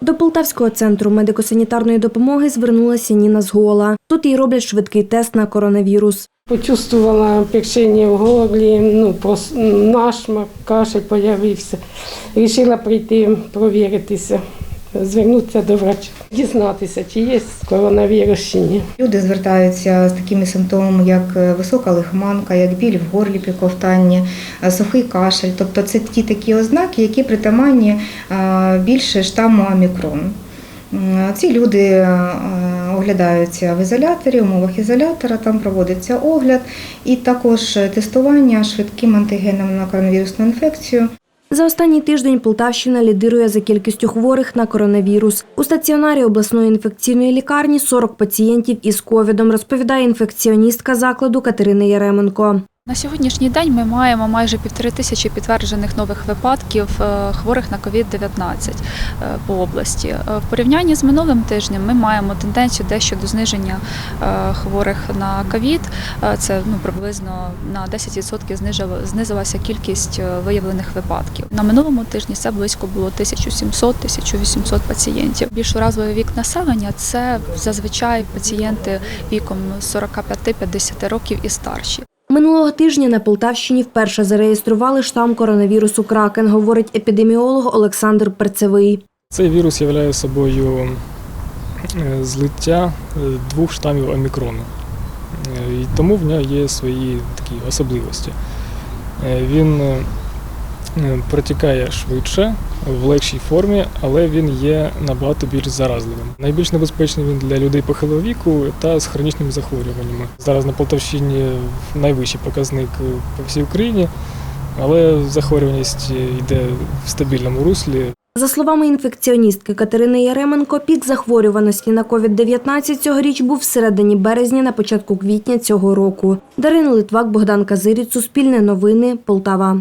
До Полтавського центру медико-санітарної допомоги звернулася Ніна Згола. Тут їй роблять швидкий тест на коронавірус. Почувствувала пекшення в горлі, ну, прос- нашмак, кашель появився. Рішила прийти провіритися, звернутися до врача, дізнатися, чи є коронавірус чи ні. Люди звертаються з такими симптомами, як е, висока лихоманка, як біль в горлі при ковтанні, е, сухий кашель. Тобто це ті такі ознаки, які притаманні е, більше штаму омікрон. Ці люди оглядаються в ізоляторі, в умовах ізолятора, там проводиться огляд і також тестування швидким антигеном на коронавірусну інфекцію. За останній тиждень Полтавщина лідирує за кількістю хворих на коронавірус. У стаціонарі обласної інфекційної лікарні 40 пацієнтів із ковідом, розповідає інфекціоністка закладу Катерина Яременко. На сьогоднішній день ми маємо майже півтори тисячі підтверджених нових випадків е, хворих на COVID-19 е, по області. Е, В порівнянні з минулим тижнем ми маємо тенденцію дещо до зниження хворих на. Е, Це ну приблизно на 10% знижила- знизилася кількість виявлених випадків. На минулому тижні це близько було 1700-1800 пацієнтів. Більш уразливий вік населення це зазвичай пацієнти віком 45-50 років і старші. Минулого тижня на Полтавщині вперше зареєстрували штам коронавірусу Кракен, говорить епідеміолог Олександр Перцевий. Цей вірус являє собою е, злиття е, двох штамів омікрону. Е, І тому в нього є свої такі особливості. Він протікає швидше, в легшій формі, але він є набагато більш заразливим. Найбільш небезпечний він для людей похилого віку та з хронічними захворюваннями. Зараз на Полтавщині найвищий показник е, по всій Україні, але захворюваність йде в стабільному руслі. За словами інфекціоністки Катерини Яременко, пік захворюваності на COVID-19 цьогоріч був в середині березня на початку квітня цього року. Дарина Литвак, Богдан Казиріць, Суспільне новини, Полтава.